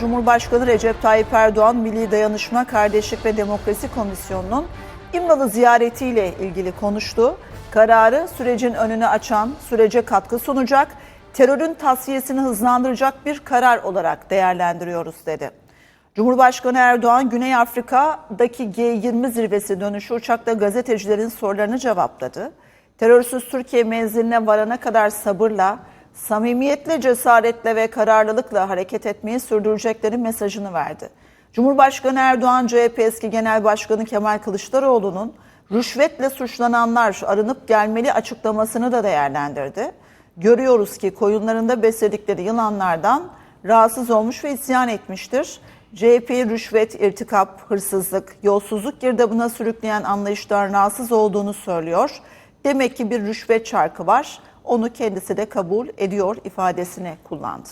Cumhurbaşkanı Recep Tayyip Erdoğan Milli Dayanışma, Kardeşlik ve Demokrasi Komisyonu'nun İmralı ziyaretiyle ilgili konuştu. Kararı sürecin önünü açan, sürece katkı sunacak, terörün tasfiyesini hızlandıracak bir karar olarak değerlendiriyoruz dedi. Cumhurbaşkanı Erdoğan Güney Afrika'daki G20 zirvesi dönüşü uçakta gazetecilerin sorularını cevapladı. Terörsüz Türkiye menziline varana kadar sabırla, samimiyetle, cesaretle ve kararlılıkla hareket etmeyi sürdürecekleri mesajını verdi. Cumhurbaşkanı Erdoğan, CHP eski Genel Başkanı Kemal Kılıçdaroğlu'nun rüşvetle suçlananlar arınıp gelmeli açıklamasını da değerlendirdi. Görüyoruz ki koyunlarında besledikleri yılanlardan rahatsız olmuş ve isyan etmiştir. CHP'yi rüşvet, irtikap, hırsızlık, yolsuzluk girdabına sürükleyen anlayıştan rahatsız olduğunu söylüyor. Demek ki bir rüşvet çarkı var. Onu kendisi de kabul ediyor ifadesini kullandı.